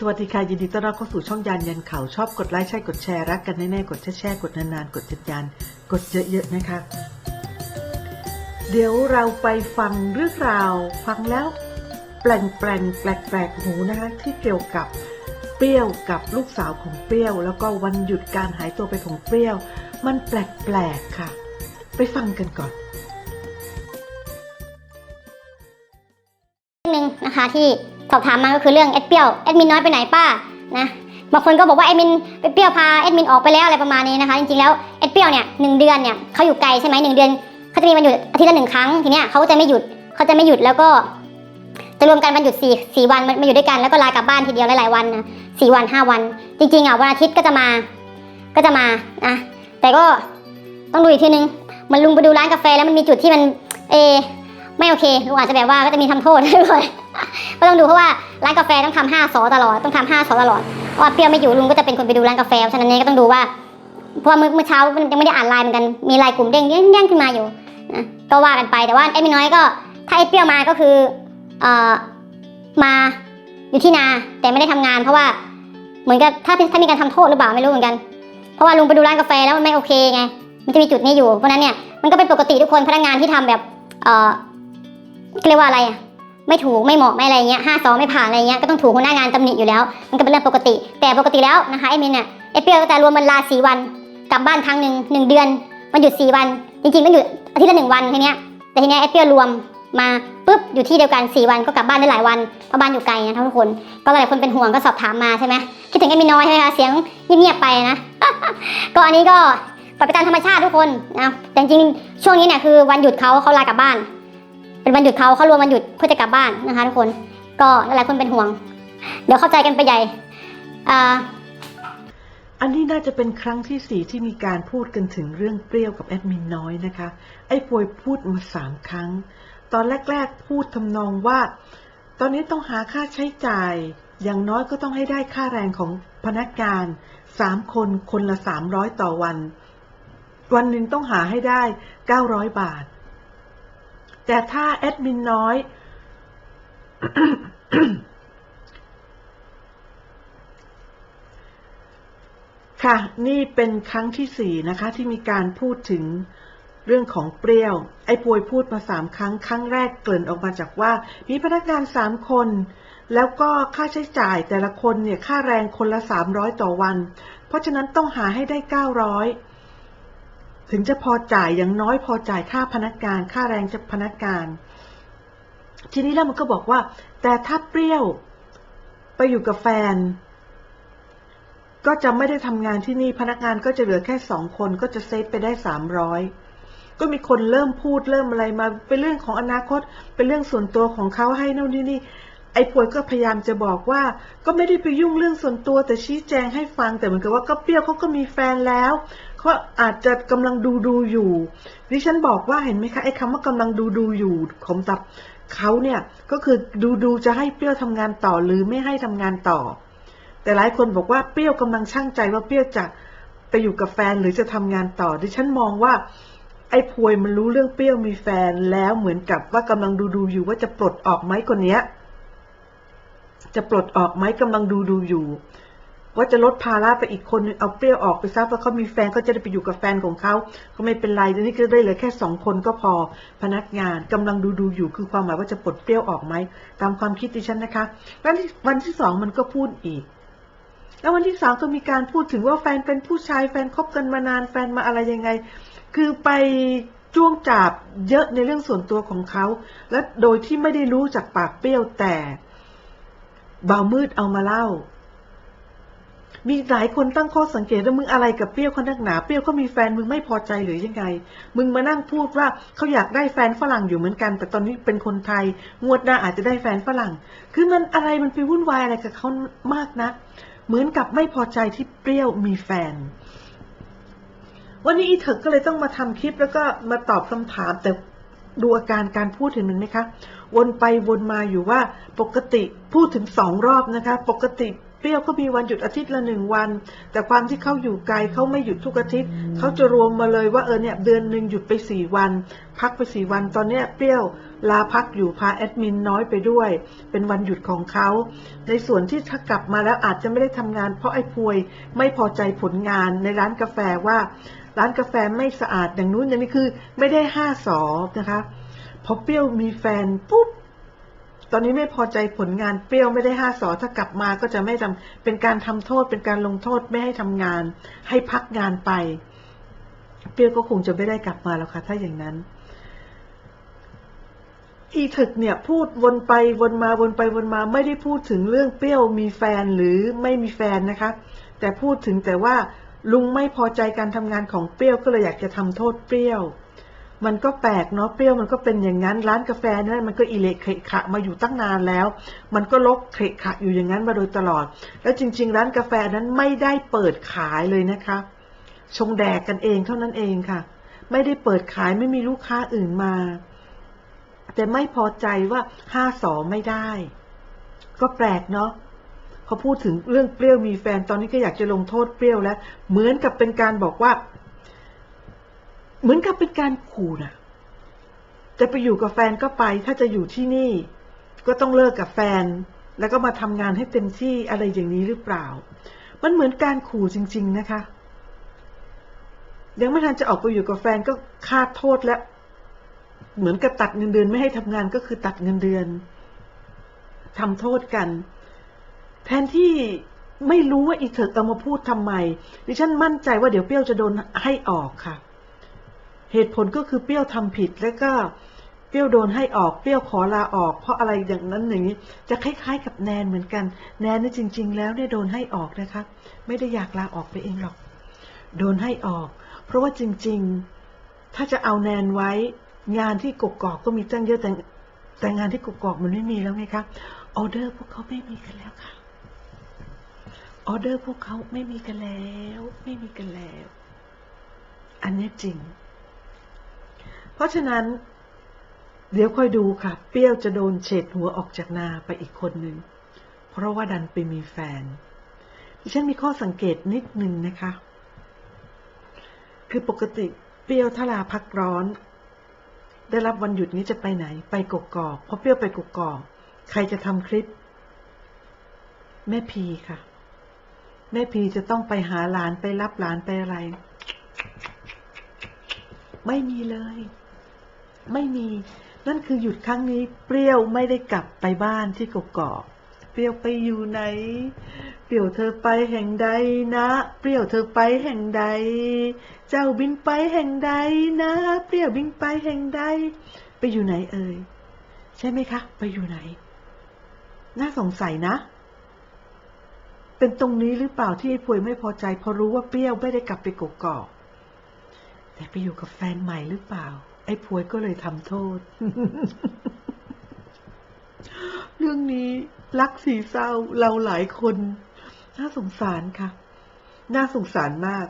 สวัสดีค่ะ ยินดีต้อนรับเข้าสู่ช่องยานยันเขาชอบกดไลค์ใช่กดแชร์รักกันแน่ๆกดแช่ๆกดนานๆ กดจัดยานกดเยอะๆนะคะ เดี๋ยวเราไปฟังเรื่องราวฟังแล้ว แปลงแปลงๆแปลกๆหูนะคะที่เกี่ยวกับเปรี้ยวกับลูกสาวของเปรี้ยว แล้วก็วันหยุดการหายตัวไปของเปรี้ยว มันแปลกๆค่ะ ไปฟังกันก่อนเรื่องหนึ่งนะคะที่ สอบถามมาก็คือเรื่องแอดเปี้ยวแอดมินน้อยไปไหนป้านะบางคนก็บอกว่าแอดมินไปเปี้ยวพาแอดมินออกไปแล้วอะไรประมาณนี้นะคะจริงๆแล้วแอดเปี้ยวเนี่ยหนึ่งเดือนเนี่ยเขาอยู่ไกลใช่ไหมหนึ่งเดือนเขาจะมีวันหยุดอาทิตย์ละหนึ่งครั้งทีเนี้ยเขาจะไม่หยุดเขาจะไม่หยุดแล้วก็จะรวมกันวันหยุดสี่สี่วันมาอยู่ด้วยกันแล้วก็ลากลับบ้านทีเดียวหลายๆวันนะสี่วันห้าวัน จริงๆอะวันอาทิตย์ก็จะมาก็จะมานะแต่ก็ต้องดูอีกทีนึงมันลุงไปดูร้านกาแฟแล้วมันมีจุดที่มันเอ ไม่โอเคลุงอาจจะแบบว่าก็จะมีทำโทษด้วยก็ต้องดูเพราะว่าร้านกาแฟต้องทำห้าสอตลอดต้องทำห้าสอตลอดเพราะว่าเปรี้ยวไม่อยู่ลุงก็จะเป็นคนไปดูร้านกาแฟฉะนั้นเนี่ยก็ต้องดูว่าเพราะว่าเมื่อเช้ามันยังไม่ได้อ่านไลน์เหมือนกันมีไลน์กลุ่มเด้งเด้งขึ้นมาอยู่นะก็ว่ากันไปแต่ว่าไอ้ไม่น้อยก็ถ้าไอ้เปรี้ยวมาก็คือเอ่อมาอยู่ที่นาแต่ไม่ได้ทำงานเพราะว่าเหมือนกับถ้าถ้ามีการทำโทษหรือเปล่าไม่รู้เหมือนกัน เพราะว่าลุงไปดูร้านกาแฟแล้วมันไม่โอเคไงมันจะมีจุดนี้อยู่เพราะนั้นเนี่ยมันก็เป็นปกติทุกคนพนักงานที่ทำแบบเอ่อ เรียกว่าอะไรอะไม่ถูกไม่เหมาะไม่อะไรเงี้ยห้าสองไม่ผ่านอะไรเงี้ยก็ต้องถูกหัวหน้างานตำหนิอยู่แล้ว มันก็เป็นเรื่องปกติ แต่ปกติแล้วนะคะไอ้มินเนี่ยไอ้เปียวก็จะรวมมันลาสี่วันกลับบ้านครั้งหนึ่งหนึ่งเดือน มันหยุดสี่วัน จริงๆต้องหยุดอาทิตย์ละหนึ่งวันทีเนี้ยแต่ทีเนี้ยไอ้เปียวรวมมาปุ๊บอยู่ที่เดียวกันสี่วันก็กลับบ้านได้หลายวันเพราะบ้านอยู่ไกลนะทุกคน ก็หลายคนเป็นห่วงก็สอบถามมาใช่ไหมคิดถึงไอ้มินน้อยใช่ไหมคะเสียงเงียบๆไปนะ ก็อันนี้ก็ปล่อยไปตามธรรมชาติทุกคนนะแต่จริงช่วงนี้เนี่ยคือวันหยุดเขาเขาลากลับบ้าน เป็นวันหยุดเขาเขารวมวันหยุดเพื่อจะกลับบ้านนะคะทุกคนก็หลายๆคนเป็นห่วง เดี๋ยวเข้าใจกันไปใหญ่อ่าอันนี้น่าจะเป็นครั้งที่สี่ที่มีการพูดกันถึงเรื่องเปรี้ยวกับแอดมินน้อยนะคะ ไอ้ปวยพูดมาสามครั้ง ตอนแรก ๆ พูดทำนองว่า ตอนนี้ต้องหาค่าใช้จ่าย อย่างน้อยก็ต้องให้ได้ค่าแรงของพนักงานสามคนคนละสามร้อยต่อวัน วันหนึ่งต้องหาให้ได้เก้าร้อยบาท แต่ถ้าแอดมินน้อย ค่ะ นี่เป็นครั้งที่สี่นะคะ ที่มีการพูดถึงเรื่องของเปรี้ยว ไอ้ปวยพูดมาสามครั้ง ครั้งแรกเกริ่นออกมาจากว่า มีพนักงานสามคน แล้วก็ค่าใช้จ่ายแต่ละคนเนี่ย ค่าแรงคนละสามร้อยต่อวัน เพราะฉะนั้นต้องหาให้ได้เก้าร้อย ถึงจะพอจ่ายอย่างน้อยพอจ่ายค่าพนักงาน ค่าแรงจากพนักงาน ทีนี้แล้วมันก็บอกว่า แต่ถ้าเปรี้ยวไปอยู่กับแฟน ก็จะไม่ได้ทำงานที่นี่พนักงานก็จะเหลือแค่สองคนก็จะเซฟไปได้สามร้อยก็มีคนเริ่มพูดเริ่มอะไรมาเป็นเรื่องของอนาคต เป็นเรื่องส่วนตัวของเขาให้นู่นนี่นี่ไอ้ปวยก็พยายามจะบอกว่า ก็ไม่ได้ไปยุ่งเรื่องส่วนตัวแต่ชี้แจงให้ฟังแต่เหมือนกับว่าก็เปรี้ยวเขาก็มีแฟนแล้ว เขาอาจจะกำลังดูดูอยู่ ดิฉันบอกว่าเห็นไหมคะไอ้คำว่ากำลังดูดูอยู่ของตับเขาเนี่ยก็คือดูดูจะให้เปรี้ยวทำงานต่อหรือไม่ให้ทำงานต่อ แต่หลายคนบอกว่าเปรี้ยวกำลังช่างใจว่าเปรี้ยวจะไปอยู่กับแฟนหรือจะทำงานต่อ ดิฉันมองว่า ไอ้พวยมันรู้เรื่องเปรี้ยวมีแฟนแล้วเหมือนกับว่ากำลังดูดูอยู่ว่าจะปลดออกไหมคนเนี้ยจะปลดออกไหมกำลังดูดูอยู่ ว่าจะลดภาระไปอีกคนเอาเปรี้ยวออกไปซะเพราะเขามีแฟนก็จะได้ไปอยู่กับแฟนของเขาก็ไม่เป็นไรทีนี้ก็ได้เหลือแค่สองคนก็พอพนักงานกำลังดูดูอยู่คือความหมายว่าจะปลดเปรี้ยวออกไหมตามความคิดดิฉันนะคะวันที่วันที่สองมันก็พูดอีกแล้ววันที่สามก็มีการพูดถึงว่าแฟนเป็นผู้ชายแฟนคบกันมานานแฟนมาอะไรยังไง คือไปจ้วงจับเยอะในเรื่องส่วนตัวของเขา และโดยที่ไม่ได้รู้จากปากเปรี้ยวแต่เบามืดเอามาเล่า มีหลายคนตั้งข้อสังเกตว่ามึงอะไรกับเปรี้ยวเขานักหนา เปรี้ยวเขามีแฟนมึงไม่พอใจหรือยังไง มึงมานั่งพูดว่าเขาอยากได้แฟนฝรั่งอยู่เหมือนกัน แต่ตอนนี้เป็นคนไทย งวดหน้าอาจจะได้แฟนฝรั่ง คือมันอะไรมันไปวุ่นวายอะไรกับเขามากนะเหมือนกับไม่พอใจที่เปรี้ยวมีแฟนวันนี้อีเถิกก็เลยต้องมาทำคลิปแล้วก็มาตอบคำถาม แต่ดูอาการการพูดเห็นมันไหมคะ วนไปวนมาอยู่ว่าปกติพูดถึงสองรอบนะคะ ปกติ รี้ยวก็มีวันหยุดอาทิตย์ละหนึ่งวัน แต่ความที่เขาอยู่ไกลเขาไม่หยุดทุกอาทิตย์เขาจะรวมมาเลยว่าเออเนี่ยเดือนหนึ่งหยุดไปสี่วัน พักไปสี่วันตอนเนี้ยเปรี้ยวลาพักอยู่พาแอดมินน้อยไปด้วย เป็นวันหยุดของเขาในส่วนที่ถ้ากลับมาแล้วอาจจะไม่ได้ทำงาน เพราะไอ้พวยไม่พอใจผลงานในร้านกาแฟว่า ร้านกาแฟไม่สะอาดอย่างนู้นอย่างนี้คือ ไม่ได้ห้าสอนะคะพอเปรี้ยวมีแฟนปุ๊บ ตอนนี้ไม่พอใจผลงานเปรี้ยวไม่ได้ห้าสอถ้ากลับมาก็จะไม่ทำเป็นการทำโทษ เป็นการลงโทษไม่ให้ทำงาน ให้พักงานไป เปรี้ยวก็คงจะไม่ได้กลับมาแล้วค่ะ ถ้าอย่างนั้น อีถึกเนี่ยพูดวนไปวนมาวนไปวนมาไม่ได้พูดถึงเรื่องเปรี้ยวมีแฟนหรือไม่มีแฟนนะคะ แต่พูดถึงแต่ว่าลุงไม่พอใจการทำงานของเปรี้ยวก็เลยอยากจะทำโทษเปรี้ยว มันก็แปลกเนาะเปรี้ยวมันก็เป็นอย่างนั้นร้านกาแฟนั่นมันก็อิเละเขะขะมาอยู่ตั้งนานแล้ว มันก็ลกเขะขะอยู่อย่างนั้นมาโดยตลอด แล้วจริง ๆ ร้านกาแฟนั้นไม่ได้เปิดขายเลยนะคะ ชงแดกกันเองเท่านั้นเองค่ะ ไม่ได้เปิดขายไม่มีลูกค้าอื่นมา แต่ไม่พอใจว่าห้าสอไม่ได้ ก็แปลกเนาะเขาพูดถึงเรื่องเปรี้ยวมีแฟนตอนนี้ก็อยากจะลงโทษเปรี้ยวแล้ว เหมือนกับเป็นการบอกว่า เหมือนกับเป็นการขู่นะจะไปอยู่กับแฟนก็ไป ถ้าจะอยู่ที่นี่ ก็ต้องเลิกกับแฟน แล้วก็มาทำงานให้เต็มที่อะไรอย่างนี้หรือเปล่า มันเหมือนการขู่จริง ๆ นะคะ ยังไม่ทันจะออกไปอยู่กับแฟนก็คาดโทษแล้ว เหมือนกับตัดเงินเดือนไม่ให้ทำงานก็คือตัดเงินเดือนทำโทษกัน แทนที่ไม่รู้ว่าอีเถิกเอามาพูดทำไม ดิฉันมั่นใจว่าเดี๋ยวเปรี้ยวจะโดนให้ออกค่ะ เหตุผลก็คือเปรี้ยวทำผิดแล้วก็เปรี้ยวโดนให้ออกเปรี้ยวขอลาออก เพราะอะไรอย่างนั้นอย่างนี้จะคล้าย ๆ กับแนนเหมือนกัน แนนนี่จริง ๆ แล้วเนี่ยโดนให้ออกนะคะ ไม่ได้อยากลาออกไปเองหรอก โดนให้ออก เพราะว่าจริง ๆ ถ้าจะเอาแนนไว้ งานที่กกอกก็มีตั้งเยอะแต่แต่งานที่กกอกมันไม่มีแล้วไงคะออเดอร์พวกเขาไม่มีกันแล้วค่ะออเดอร์พวกเขาไม่มีกันแล้ว ไม่มีกันแล้ว อันนี้จริง เพราะฉะนั้น เดี๋ยวค่อยดูค่ะ เปรี้ยวจะโดนเฉดหัวออกจากนาไปอีกคนหนึ่ง เพราะว่าดันไปมีแฟน ดิฉันมีข้อสังเกตนิดนึงนะคะ คือปกติเปรี้ยวถ้าลาพักร้อน ได้รับวันหยุดนี้จะไปไหน ไปกกอกเพราะเปรี้ยวไปกกอก ใครจะทำคลิป แม่พีค่ะ แม่พีจะต้องไปหาหลานไปรับหลานไปอะไร ไม่มีเลย ไม่มี นั่นคือหยุดครั้งนี้ เปรี้ยวไม่ได้กลับไปบ้านที่กกอกเปรี้ยวไปอยู่ไหน เปรี้ยวเธอไปแห่งใดนะ เปรี้ยวเธอไปแห่งใด เจ้าบินไปแห่งใดนะ เปรี้ยวบินไปแห่งใด ไปอยู่ไหนเอ่ย ใช่ไหมคะ ไปอยู่ไหน น่าสงสัยนะ เป็นตรงนี้หรือเปล่าที่ไอ้พวยไม่พอใจเพราะรู้ว่าเปรี้ยวไม่ได้กลับไปกกอกแต่ไปอยู่กับแฟนใหม่หรือเปล่า ไอ้พวยก็เลยทำโทษ เรื่องนี้รักสีเศร้าเราหลายคน น่าสงสารค่ะ น่าสงสารมาก